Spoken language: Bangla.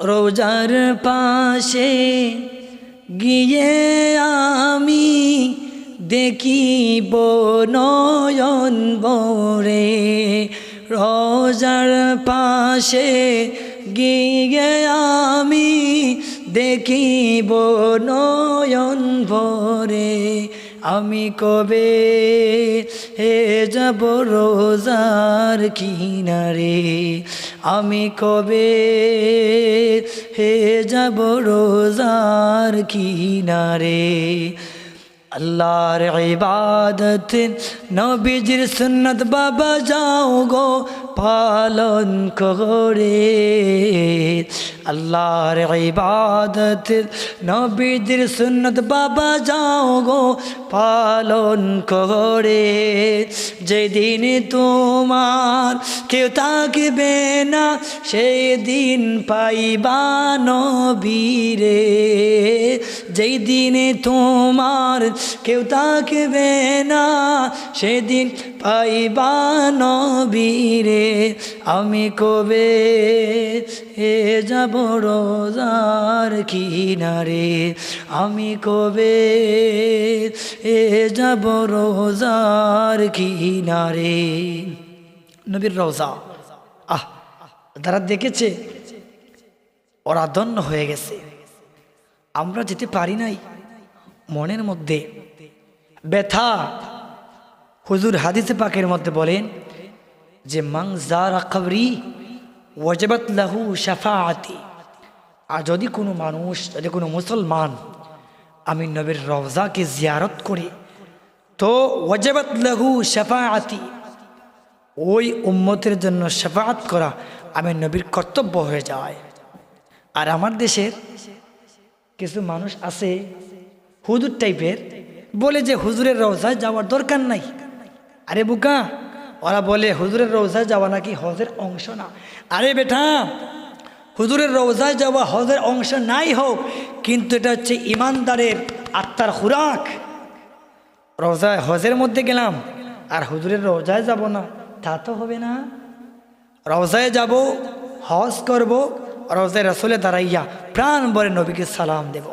রোজার পাশে গিয়ে আমি দেখিব নয়ন বরে রোজার পাশে গিয়ে আমি দেখিব নয়ন ভরে। আমি কবে হে যাব রোজার কিনারে? আমি কবে হে যাব রোজার কিনারে? আল্লাহর ইবাদত, নবীজির সুন্নত, বাবা যাও গো। পালন করে। আল্লাহর ইবাদত নবীজির সুন্নত, বাবা যাও গো, পালন করে। যেদিন তোমার কেউ থাকবে না সেই দিন পাইবা নবীরে। যেই তোমার কেউ থাকবে না সেদিন পাইবা নবীরে, আমি কবে এ যাব রোজার কিনারে? আমি কবে এ যাব রোজার কিনারে? নবীর রোজা, আহ তারা দেখেছে, ওরা ধন্য হয়ে গেছে। আমরা যেতে পারি নাই, মনের মধ্যে ব্যথা হুজুর হাদিসে পাকের মধ্যে বলেন যে মাং জারা কবরি, ওয়াজবাত লাহু শাফাআতি। আর যদি কোনো মানুষ, যদি কোনো মুসলমান আমি নবীর রওজাকে জিয়ারত করে, তো ওয়াজবাত লাহু শাফাআতি, ওই উম্মতের জন্য শাফাআত করা আমি নবীর কর্তব্য হয়ে যায়। আর আমার দেশের কিছু মানুষ আছে হুজুর টাইপের, বলে যে, হুজুরের রওজায় যাওয়ার দরকার নাই। আরে বুকা, ওরা বলে, হুজুরের রওজায় যাওয়া নাকি হজের অংশ না? আরে বেটা, হুজুরের রওজায় যাওয়া হজের অংশ নাই হোক, কিন্তু এটা হচ্ছে ইমানদারের আত্মার খুরাক। রোজায় হজের মধ্যে গেলাম, আর হুজুরের রোজায় যাব না, তা তো হবে না। রোজায় যাব, হজ করব রওজায় রসুলে দাঁড়াইয়া প্রাণ বলে নবীকে সালাম দেব।